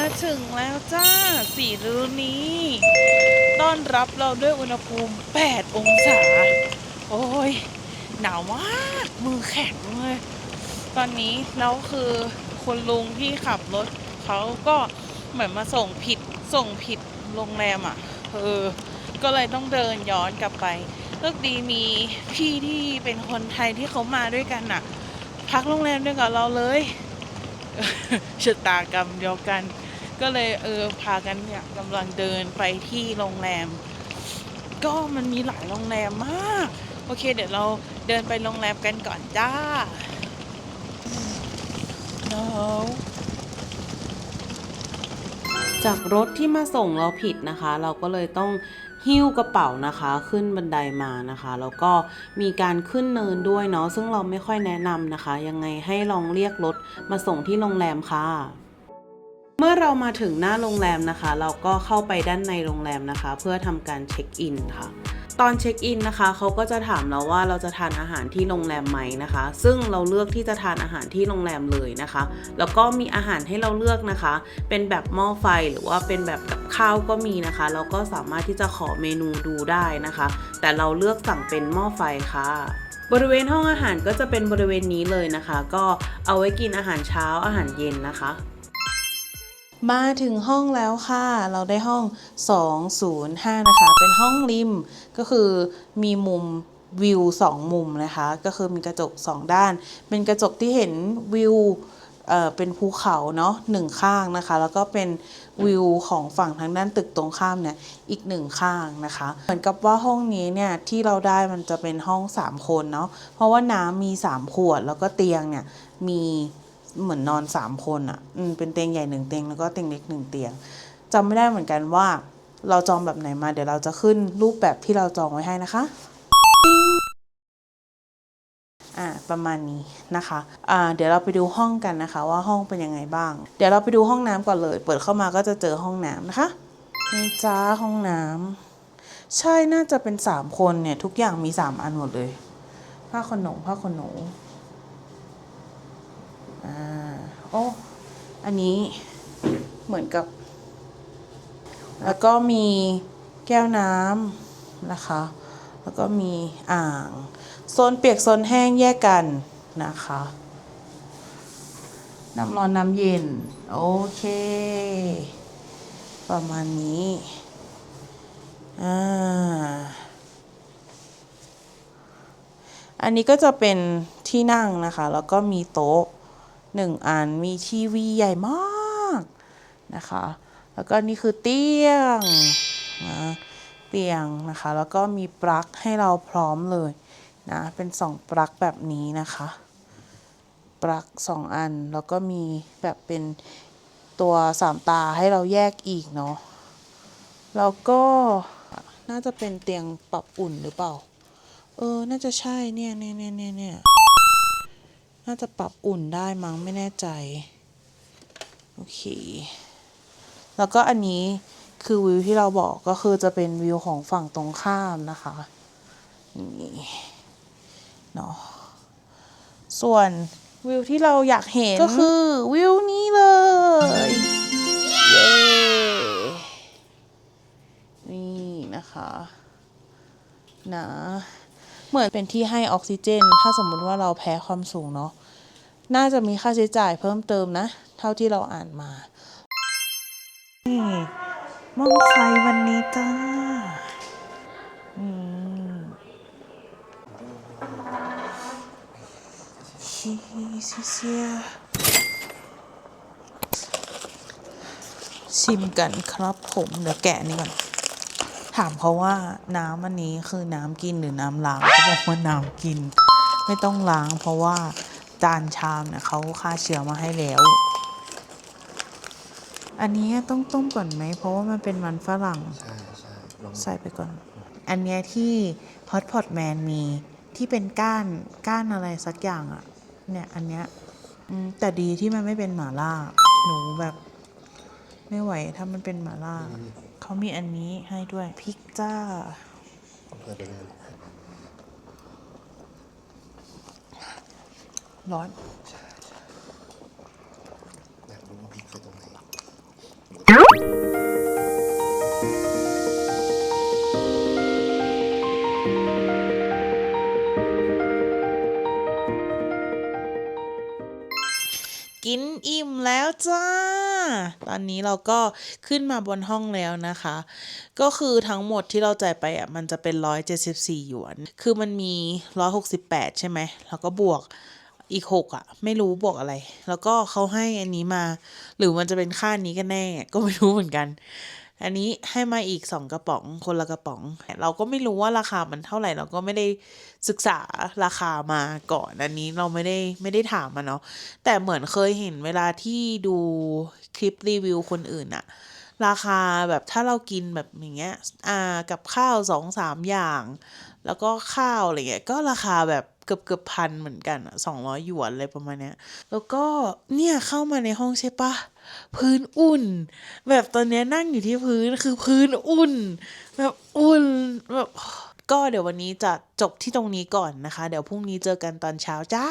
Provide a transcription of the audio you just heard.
าถึงแล้วจ้าสีฤดูนี้ ต้อนรับเราด้วยอุณหภูมิ 8 องศา โอ้ย หนาวมาก มือแข็งเลย ตอนนี้แล้วคือคุณลุงที่ขับรถเขาก็เหมือนมาส่งผิดส่งผิดโรงแรมอะ เออ ก็เลยต้องเดินย้อนกลับไปเลือกดีมีพี่ที่เป็นคนไทยที่เขามาด้วยกันอะ พักโรงแรมด้วยกับเราเลยชะตากรรมเดียวกัน ก็เลยเออพากันเนี่ยกำลังเดินไปที่โรงแรม ก็มันมีหลายโรงแรมมาก โอเค เดี๋ยวเราเดินไปโรงแรมกันก่อนจ้า no จากรถที่มาส่งเราผิดนะคะ เราก็เลยต้องหิ้วกระเป๋านะคะ ขึ้นบันไดมานะคะ แล้วก็มีการขึ้นเนินด้วยเนาะซึ่งเราไม่ค่อยแนะนำนะคะ ยังไงให้ลองเรียกรถมาส่งที่โรงแรมค่ะ เมื่อเรามาถึงหน้าโรงแรมนะคะ เราก็เข้าไปด้านในโรงแรมนะคะ เพื่อทำการเช็คอินค่ะ ตอนเช็คอินนะคะเขาก็จะถามเราว่าเราจะทานอาหารที่โรงแรมไหมนะคะ ซึ่งเราเลือกที่จะทานอาหารที่โรงแรมเลยนะคะ แล้วก็มีอาหารให้เราเลือกนะคะ เป็นแบบหม้อไฟหรือว่าเป็นแบบกับข้าวก็มีนะคะ เราก็สามารถที่จะขอเมนูดูได้นะคะ แต่เราเลือกสั่งเป็นหม้อไฟค่ะบริเวณห้องอาหารก็จะเป็นบริเวณนี้เลยนะคะ ก็เอาไว้กินอาหารเช้าอาหารเย็นนะคะ มาถึงห้องแล้วค่ะ เราได้ห้อง 205 นะคะ เป็นห้องริม ก็คือมีมุมวิว2มุมนะคะ ก็คือมีกระจก2ด้าน เป็นกระจกที่เห็นวิวเอ่อเป็นภูเขาเนาะหนึ่งข้างนะคะ แล้วก็เป็นวิวของฝั่งทางด้านตึกตรงข้ามเนี่ยอีกหนึ่งข้างนะคะ เหมือนกับว่าห้องนี้เนี่ยที่เราได้มันจะเป็นห้อง 3 คนเนาะเพราะว่าน้ำมี 3 ขวดแล้วก็เตียงเนี่ยมี เหมือนนอน3คนอะ่ะอืมเป็นเตียงใหญ่หนึ่งเตียงแล้วก็เตียงเล็กหนึ่งเตียงจำไม่ได้เหมือนกันว่าเราจองแบบไหนมา เดี๋ยวเราจะขึ้นรูปแบบที่เราจองไว้ให้นะคะอ่าประมาณนี้นะคะอ่าเดี๋ยวเราไปดูห้องกันนะคะ ว่าห้องเป็นยังไงบ้าง เดี๋ยวเราไปดูห้องน้ำก่อนเลย เปิดเข้ามาก็จะเจอห้องน้ำนะคะนี่จ้าห้องน้ำใช่น่าจะเป็นสามคนเนี่ยทุกอย่างมีสามอันหมดเลย ผ้าขนหนูผ้าขนหนู อ่า โอ้อันนี้เหมือนกับ แล้วก็มีแก้วน้ำนะคะ แล้วก็มีอ่างโซนเปียกโซนแห้งแยกกันนะคะน้ำร้อนน้ำเย็น โอเค ประมาณนี้อ่าอันนี้ก็จะเป็นที่นั่งนะคะ แล้วก็มีโต๊ะ หนึ่งอันมีทีวีใหญ่มากนะคะ แล้วก็นี่คือเตียงนะเตียงนะคะ แล้วก็มีปลั๊กให้เราพร้อมเลยนะเป็นสองปลั๊กแบบนี้นะคะปลั๊กสองอันแล้วก็มีแบบเป็นตัวสามตาให้เราแยกอีกเนาะแล้วก็น่าจะเป็นเตียงปรับอุ่นหรือเปล่า เออ น่าจะใช่เนี่ยเนี่ยเนี่ยเนี่ย น่าจะปรับอุ่นได้มั้งไม่แน่ใจ โอเค แล้วก็อันนี้คือวิวที่เราบอกก็คือจะเป็นวิวของฝั่งตรงข้ามนะคะนี่เนาะส่วนวิวที่เราอยากเห็นก็คือวิวนี้เลยเย้นี่นะคะนะเหมือนเป็นที่ให้ออกซิเจน ถ้าสมมุติว่าเราแพ้ความสูงเนาะ น่าจะมีค่าใช้จ่ายเพิ่มเติมนะ เท่าที่เราอ่านมานี่มองไฟวันนี้จ้าอืมชีซิเซียชิมกันครับผมเดี๋ยวแกะนี่ก่อนถามเขาว่าน้ำอันนี้คือน้ำกินหรือน้ำล้างเขาบอกว่าน้ำกิน ไม่ต้องล้างเพราะว่า จานชามเนี่ยเขาฆ่าเชื้อมาให้แล้ว อันนี้ต้องต้มก่อนไหม เพราะว่ามันเป็นมันฝรั่ง ใช่ใช่ลองใส่ไปก่อน อันเนี้ยที่ Hot Pot Man มีที่เป็นก้านก้านอะไรสักอย่างอะเนี่ยอันเนี้ยอืมแต่ดีที่มันไม่เป็นหมาล่า หนูแบบไม่ไหวถ้ามันเป็นหมาล่า เขามีอันนี้ให้ด้วยพริกจ้าเปิดไปเลย ร้อนอยากรู้ว่าพีคคือตรงไหนกินอิ่มแล้วจ้า ตอนนี้เราก็ขึ้นมาบนห้องแล้วนะคะ ก็คือทั้งหมดที่เราจ่ายไปอะมันจะเป็น 174 หยวน คือมันมี 168 ใช่ไหม แล้วก็บวก อีก6อะไม่รู้บวกอะไร แล้วก็เขาให้อันนี้มา หรือมันจะเป็นค่านี้กันแน่ ก็ไม่รู้เหมือนกัน อันนี้ให้มาอีก2กระป๋องคนละกระป๋อง เราก็ไม่รู้ว่าราคามันเท่าไหร่ เราก็ไม่ได้ศึกษาราคามาก่อนอันนี้เราไม่ได้ไม่ได้ถามมาเนาะแต่เหมือนเคยเห็นเวลาที่ดูคลิปรีวิวคนอื่นอะราคาแบบถ้าเรากินแบบอย่างเงี้ยอ่ากับข้าวสองสามอย่าง แล้วก็ข้าวอะไรเงี้ยก็ราคาแบบ กือบเกือบพันเหมือนกันสองร้อยหยวนอะไรประมาณเนี้ย แล้วก็เนี่ยเข้ามาในห้องใช่ปะพื้นอุ่น แบบตอนนี้นั่งอยู่ที่พื้นคือพื้นอุ่น แบบอุ่นแบบก็เดี๋ยววันนี้จะจบที่ตรงนี้ก่อนนะคะ เดี๋ยวพรุ่งนี้เจอกันตอนเช้าจ้า